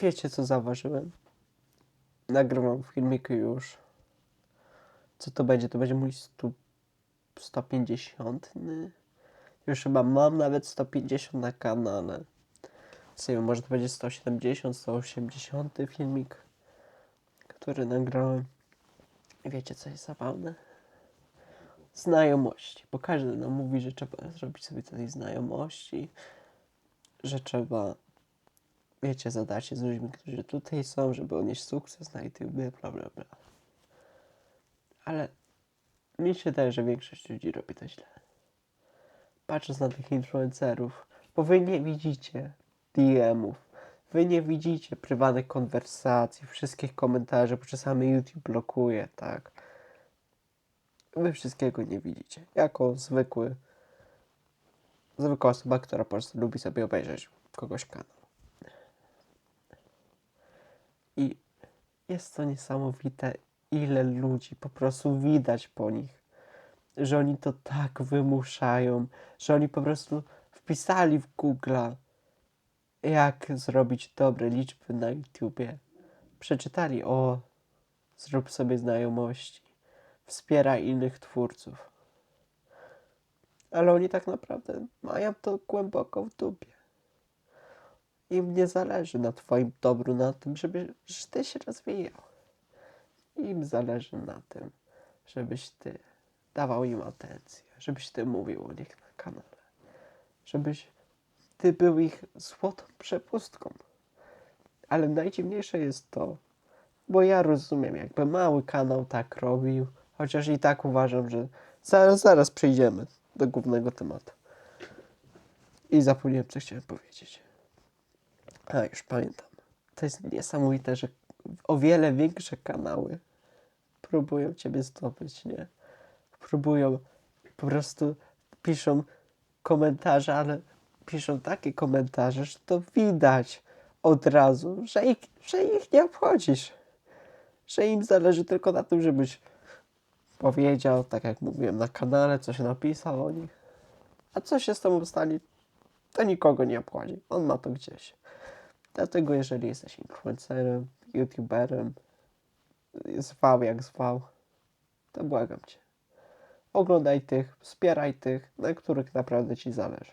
wiecie co zauważyłem? Nagrywam filmiki już. Co to będzie? To będzie mój stu... 150. Już chyba mam nawet 150 na kanale. Nie może to będzie 170, 180 filmik, który nagrałem. Wiecie co jest zabawne? Znajomości, bo każdy nam mówi, że trzeba zrobić sobie tej znajomości, że trzeba, wiecie, zadać się z ludźmi, którzy tutaj są, żeby odnieść sukces na YouTube, bla bla bla. Ale mi się wydaje, że większość ludzi robi to źle. Patrząc na tych influencerów, bo wy nie widzicie DM-ów, wy nie widzicie prywatnych konwersacji, wszystkich komentarzy, bo czasami YouTube blokuje, tak. Wy wszystkiego nie widzicie. Jako zwykły, zwykła osoba, która po prostu lubi sobie obejrzeć kogoś kanał. I jest to niesamowite, ile ludzi po prostu widać po nich, że oni to tak wymuszają, że oni po prostu wpisali w Google'a, jak zrobić dobre liczby na YouTubie. Przeczytali, o, zrób sobie znajomości, wspieraj innych twórców. Ale oni tak naprawdę mają to głęboko w dupie. Im nie zależy na twoim dobru, na tym, żeby, żebyś ty się rozwijał. Im zależy na tym, żebyś ty dawał im atencję, żebyś ty mówił o nich na kanale, żebyś ty był ich złotą przepustką. Ale najdziwniejsze jest to, bo ja rozumiem, jakby mały kanał tak robił, chociaż i tak uważam, że zaraz, zaraz przejdziemy do głównego tematu. I zapomniałem, co chciałem powiedzieć. A, już pamiętam. To jest niesamowite, że o wiele większe kanały próbują ciebie zdobyć, nie? Próbują, po prostu piszą komentarze, ale piszą takie komentarze, że to widać od razu, że ich, że ich nie obchodzisz. Że im zależy tylko na tym, żebyś powiedział, tak jak mówiłem na kanale, coś napisał o nich. A co się z tobą stanie, to nikogo nie obchodzi. On ma to gdzieś. Dlatego jeżeli jesteś influencerem, youtuberem, zwał jak zwał, to błagam cię. Oglądaj tych, wspieraj tych, na których naprawdę ci zależy.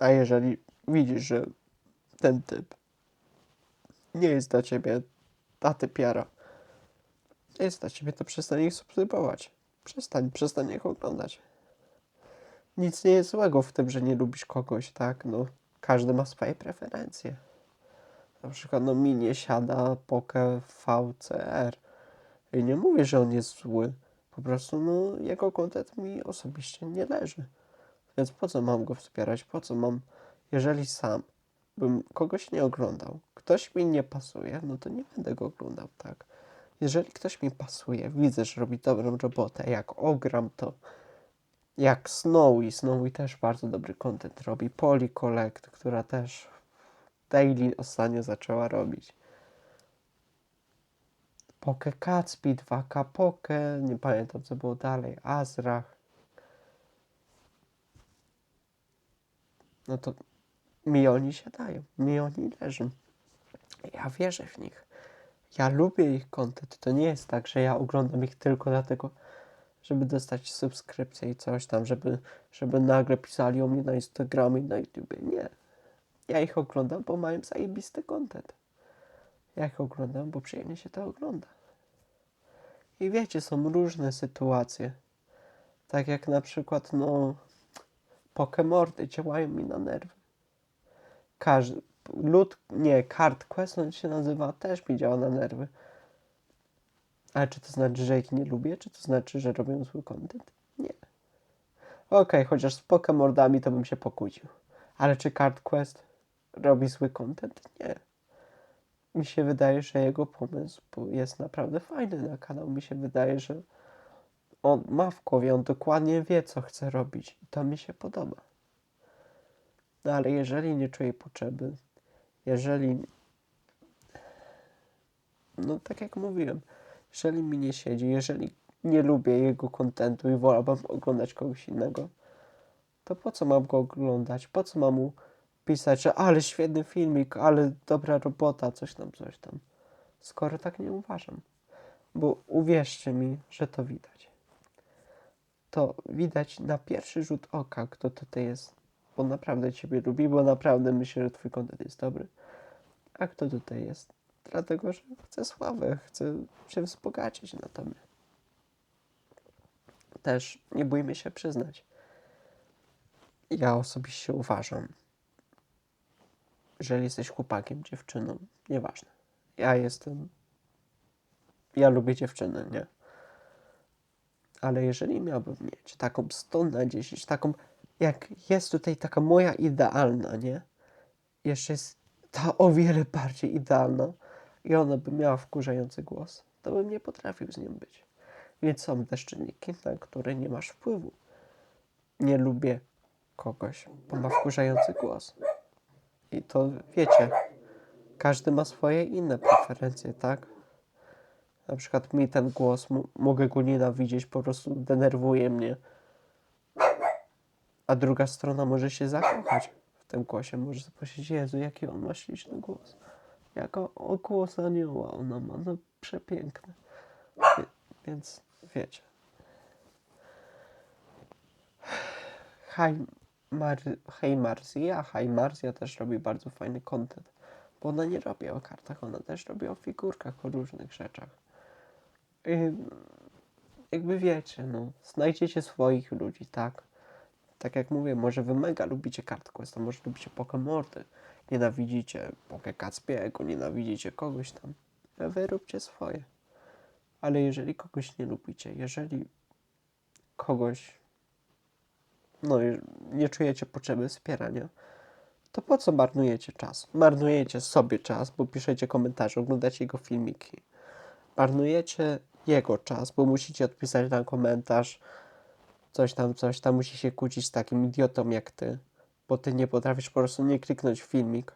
A jeżeli widzisz, że ten typ nie jest dla ciebie ta typiara, nie jest dla ciebie, to przestań ich subskrybować. Przestań, przestań ich oglądać. Nic nie jest złego w tym, że nie lubisz kogoś, tak? No, każdy ma swoje preferencje. Na przykład, no mi nie siada Poke VCR. I nie mówię, że on jest zły. Po prostu, no, jego kontent mi osobiście nie leży. Więc po co mam go wspierać? Po co mam, jeżeli sam bym kogoś nie oglądał, ktoś mi nie pasuje, no to nie będę go oglądał, tak? Jeżeli ktoś mi pasuje, widzę, że robi dobrą robotę, jak ogram to, jak Snowy, Snowy też bardzo dobry content robi, Poli Collect, która też daily ostatnio zaczęła robić. Poke Catspeed, 2K Poke, nie pamiętam co było dalej, Azrach. No to mi oni się dają, mi oni leżą. Ja wierzę w nich. Ja lubię ich content. To nie jest tak, że ja oglądam ich tylko dlatego, żeby dostać subskrypcję i coś tam, żeby, żeby nagle pisali o mnie na Instagramie i na YouTube. Nie. Ja ich oglądam, bo mają zajebisty content. Ja ich oglądam, bo przyjemnie się to ogląda. I wiecie, są różne sytuacje. Tak jak na przykład, no, Pokemordy działają mi na nerwy. Każdy, lud, nie, Card Quest on się nazywa, też mi działa na nerwy. Ale czy to znaczy, że ich nie lubię? Czy to znaczy, że robią zły content? Nie. Okej, chociaż z Pokemordami to bym się pokłócił. Ale czy Card Quest robi zły content? Nie. Mi się wydaje, że jego pomysł jest naprawdę fajny na kanał. Mi się wydaje, że on ma w głowie, on dokładnie wie, co chce robić. I to mi się podoba. No ale jeżeli nie czuję potrzeby, jeżeli. No tak jak mówiłem, jeżeli mi nie siedzi, jeżeli nie lubię jego kontentu i wolałbym oglądać kogoś innego, to po co mam go oglądać? Po co mam mu pisać, że ale świetny filmik, ale dobra robota, coś tam, coś tam. Skoro tak nie uważam. Bo uwierzcie mi, że to widać. To widać na pierwszy rzut oka, kto tutaj jest, bo naprawdę Ciebie lubi, bo naprawdę myślę, że Twój kontent jest dobry. A kto tutaj jest? Dlatego, że chce sławę, chce się wzbogacić na. Też nie bójmy się przyznać. Ja osobiście uważam, jeżeli jesteś chłopakiem, dziewczyną, nieważne. Ja jestem. Ja lubię dziewczyny, nie? Ale jeżeli miałbym mieć taką 100 na 10, taką, jak jest tutaj taka moja idealna, nie? Jeszcze jest ta o wiele bardziej idealna i ona by miała wkurzający głos, to bym nie potrafił z nią być. Więc są też czynniki, na które nie masz wpływu. Nie lubię kogoś, bo ma wkurzający głos. I to wiecie, każdy ma swoje inne preferencje, tak? Na przykład mi ten głos, mogę go nienawidzieć, po prostu denerwuje mnie. A druga strona może się zakochać w tym głosie. Może powiedzieć, Jezu, jaki on ma śliczny głos. Jako o głos anioła ona ma, no przepiękny. Wie, więc wiecie. Hej, Mar Hej Marzia, Hej Marzia też robi bardzo fajny content. Bo ona nie robi o kartach, ona też robi o figurkach, o różnych rzeczach. I jakby wiecie, no, znajdziecie swoich ludzi, tak? Tak jak mówię, może wy mega lubicie Card Questa, może lubicie Pokemordy, nienawidzicie Pokekacpiego, nienawidzicie kogoś tam. A wy róbcie swoje. Ale jeżeli kogoś nie lubicie, jeżeli kogoś no, nie czujecie potrzeby wspierania, to po co marnujecie czas? Marnujecie sobie czas, bo piszecie komentarze, oglądacie jego filmiki. Marnujecie jego czas, bo musicie odpisać na komentarz, coś tam, coś tam, musi się kłócić z takim idiotą jak ty, bo ty nie potrafisz po prostu nie kliknąć w filmik.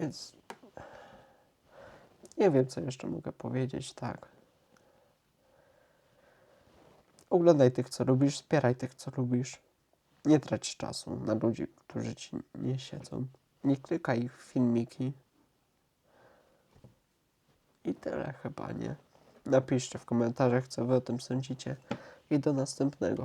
Więc nie wiem, co jeszcze mogę powiedzieć, tak. Oglądaj tych, co lubisz, wspieraj tych, co lubisz. Nie trać czasu na ludzi, którzy ci nie siedzą. Nie klikaj w filmiki. I tyle chyba, nie? Napiszcie w komentarzach, co wy o tym sądzicie. I do następnego.